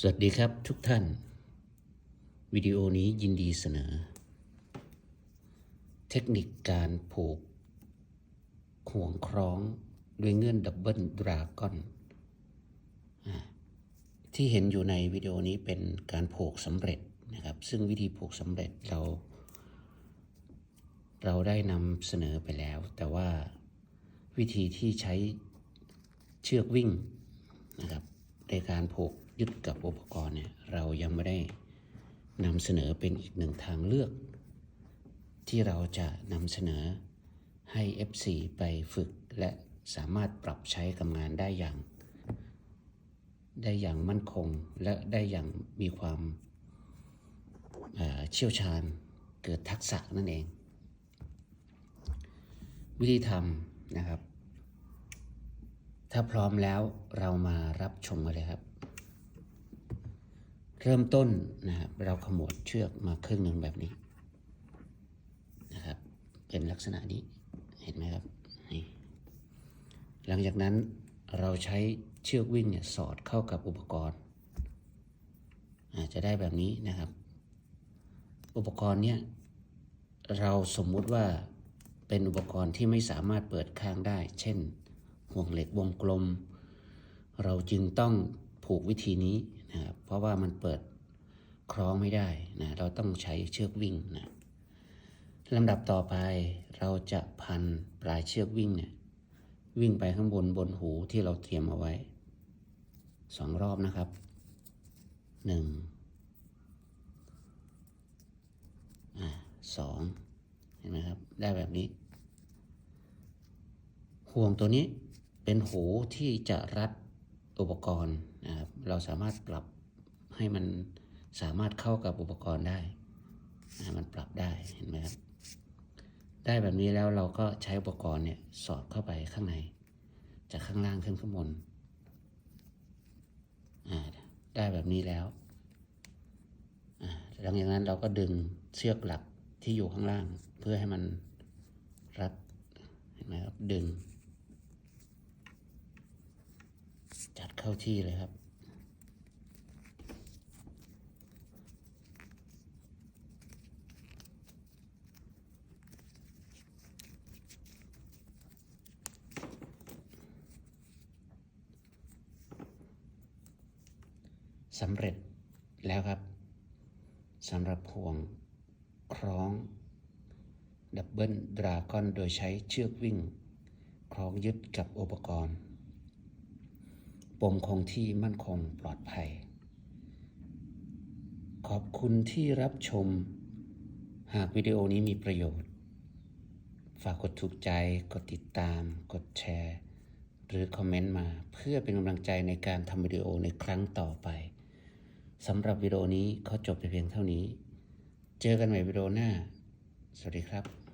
สวัสดีครับทุกท่าน วิดีโอนี้ยินดีเสนอ เทคนิคการผูกห่วงคล้องด้วยเงื่อนดับเบิลดราก้อนที่เห็นอยู่ในวิดีโอนี้เป็นการผูกสำเร็จนะครับ ซึ่งวิธีผูกสำเร็จเรา เราได้นำเสนอไปแล้ว แต่ว่าวิธีที่ใช้เชือกวิ่งนะครับในการผูก ยึดกับอุปกรณ์เนี่ยเรายังไม่ได้นำเสนอเป็นอีกหนึ่งทางเลือก ที่เราจะนำเสนอให้ FC ไปฝึกและสามารถปรับใช้กับงานได้อย่าง ได้อย่างมั่นคงและได้อย่างมีความเอ่อเชี่ยวชาญเกิดทักษะนั่นเอง วิธีทำนะครับ ถ้าพร้อมแล้วเรามารับชมกันเลยครับ เริ่มต้นนะครับเราขมวดเชือกมาครึ่งหนึ่งแบบนี้นะครับ เป็นลักษณะนี้เห็นไหมครับนี่หลังจากนั้นเราใช้เชือกวิ่งเนี่ยสอดเข้ากับอุปกรณ์อาจจะได้แบบนี้นะครับ อุปกรณ์เนี่ยเราสมมุติว่าเป็นอุปกรณ์ที่ไม่สามารถเปิดข้างได้ เช่น ห่วงเหล็กวงกลม เราจึงต้องผูกวิธีนี้ นะครับเพราะว่ามันเปิดคล้องไม่ได้นะเราต้องใช้เชือกวิ่งนะลำดับต่อไปเราจะพันปลายเชือกวิ่งเนี่ยวิ่งไปข้างบนบนหูที่เราเตรียมเอาไว้สองรอบนะครับหนึ่งอสองเห็นไหมครับ ได้แบบนี้ ห่วงตัวนี้เป็นหูที่จะรัดอุปกรณ์ นะครับเราสามารถปรับให้มันสามารถเข้ากับอุปกรณ์ได้นะมันปรับได้เห็นไหมครับได้แบบนี้แล้วเราก็ใช้อุปกรณ์เนี่ยสอดเข้าไปข้างใน จากข้างล่างขึ้นข้างบนได้แบบนี้แล้วหลังจากนั้นเราก็ดึงเชือกหลักที่อยู่ข้างล่าง เพื่อให้มันรัดเห็นไหมครับดึง จัดเข้าที่เลยครับ สำเร็จแล้วครับสำหรับห่วงคล้องดับเบิลดราก้อนโดยใช้เชือกวิ่ง คล้องยึดกับอุปกรณ์ ปมคงที่มั่นคงปลอดภัย ขอบคุณที่รับชม หากวิดีโอนี้มีประโยชน์ ฝากกดถูกใจ กดติดตาม กดแชร์ หรือคอมเมนต์มาเพื่อเป็นกำลังใจในการทำวิดีโอในครั้งต่อไป สำหรับวิดีโอนี้ขอจบไปเพียงเท่านี้ เจอกันใหม่วิดีโอหน้า สวัสดีครับ